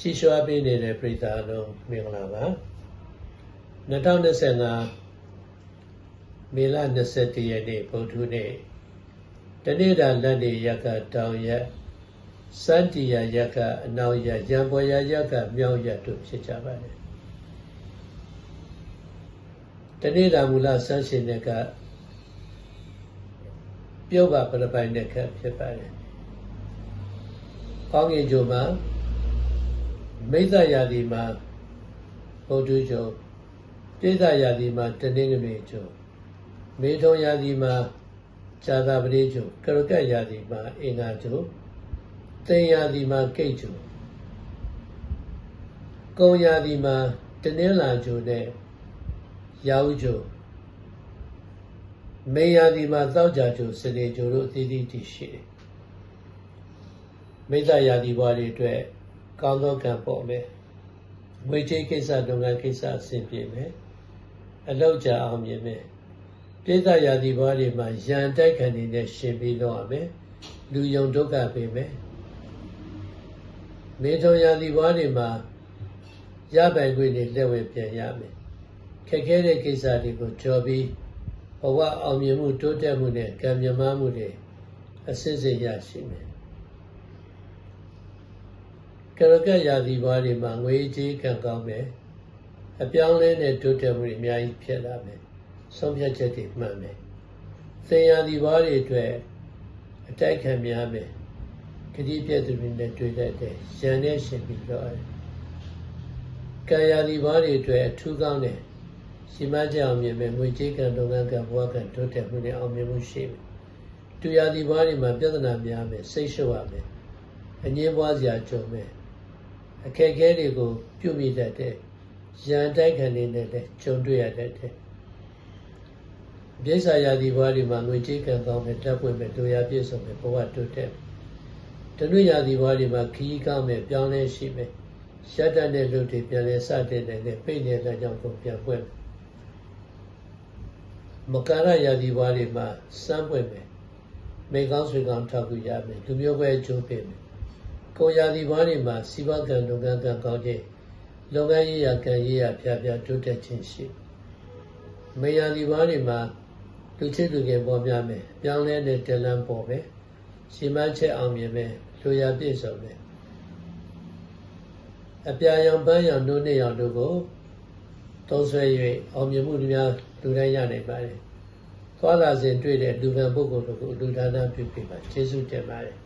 ချီးရွှာပေးနေတဲ့ပြည်သားအလုံးမင်္ဂလာပါ2025မေလ21ရက်နေ့ဗုဒ္ဓနေ့တနေ့တာလက်နေရက်ကတောင်ရက်စန္တီယာရက်ကအနောက်ရက်ရံပေါ်ရရက်ကမြောက်ရက်တို့ဖြစ်ကြပါတယ်တနေ့တာမူလဆန်းရှင်တဲ့ကပြုတ်ပါပရပိုင်တဲ့ကဖြစ်ပါတယ်။ကောင်းကင်ဂျိုမှာ မိစ္ဆရာဒီမှာဘုဒ္ဓဂျိုပြိဿရာဒီမှာတနင်္ဂနွေဂျိုမေထုံရာဒီမှာဇာတာပတိဂျိုကရကတ်ရာဒီမှာအင်္ဂါဂျိုသိင်ရာဒီမှာကိတ်ဂျိုကုံရာဒီမှာတနင်္လာဂျိုနဲ့ရာဟုဂျိုမေယာဒီမှာသောကြဂျိုစနေဂျိုတို့အသီးသီးတည်ရှိတယ်မိစ္ဆရာဒီဘွားတွေအတွက် ကောင်းသောကံပေါ်မယ်ငွေကြေးကိစ္စလုပ်ငန်းကိစ္စအဆင်ပြေမယ်အလောက်ကြအောင်မြင်မယ်ပြိဿရာဒီဘွားတွေမှာရန်တိုက်ခံနေတဲ့ရှင်ပြီးတော့ရမယ်လူယုံဒုက္ခပေးမယ်မေထုံရာဒီဘွားတွေမှာရပိုင်ခွင့်တွေလက်ဝဲပြန်ရမယ်ခက်ခဲတဲ့ကိစ္စတွေကိုကြော်ပြီးဘဝအောင်မြင်မှုတိုးတက်မှုနဲ့ကံမြမမှုတွေအစစ်စစ်ရရှိမယ် ကရကရာသီဘွားတွေမှာငွေကြေးကံကောင်းမယ်အပြောင်းလဲနဲ့တိုးတက်မှုတွေအများကြီးဖြစ်လာမယ်ဆုံးဖြတ်ချက်တွေမှန်မယ်သင်ရာသီဘွားတွေအတွက်အတိုက်ခံများမယ်ဂတိပြည့်သူတွေနဲ့တွေ့တတ်တယ်ရန်နဲ့ရှင်ပြီးတော့ရတယ်ကံရာသီဘွားတွေအတွက်အထူးကောင်းတယ်ရှိမကြအောင်မြင်မယ်ငွေကြေးကံလုပ်ငန်းကံဘဝကံတိုးတက်မှုနဲ့အောင်မြင်မှုရှိမယ်တူရာသီဘွားတွေမှာပြဿနာများမယ်စိတ်ရှုပ်ရမယ်အငြင်းပွားစရာကြုံမယ် အခက်အခဲတွေကိုပြုမိတတ်တဲ့ရန်တိုက်ခံနေတဲ့လည်းကြုံတွေ့ရတတ်တဲ့ပြိဿရာသီဘွားတွေမှာငွေကြေးကံကောင်းမယ်တပ်ပွင့်မယ်တူရာပြည့်စုံမယ်ဘဝတိုးတက်တနွေရာသီဘွားတွေမှာခီးကောင်းမယ်ပြောင်းလဲရှိမယ်ရှက်တတ်တဲ့လူတွေပြန်လဲစတဲ့တဲ့ပိတ်နေတဲ့ကြောင့်ကိုပြန်ပွင့်မယ်မကာရရာသီဘွားတွေမှာစမ်းပွင့်မယ်မိကောင်းဆွေကောင်းထောက်ကူရမယ်လူမျိုးပဲအကျိုးပေးမယ် ကိုရာသီဘွားတွေမှာစီးပွားကံလုပ်ငန်းကံကောင်းခြင်းလုပ်ငန်းရေးရာကံရေးရာဖြာဖြာတိုးတက်ခြင်းရှိမေယာသီဘွားတွေမှာလူချစ်သူငယ်ပေါ်များမယ်ပြောင်းလဲတဲ့တလန်းပေါ်မယ်ရှင်မချက်အောင်မြင်မယ်လူရပြည့်စုံမယ်အပြာရောင်ပန်းရောင်နှုတ်နဲ့ရောင်တို့ကိုသုံးဆွဲ၍အောင်မြင်မှုများလူတိုင်းရနိုင်ပါတယ်သွားလာစဉ်တွေ့တဲ့လူကံပုဂ္ဂိုလ်တို့ကိုလူဒါနပြုပေးပါကျေးဇူးတင်ပါတယ်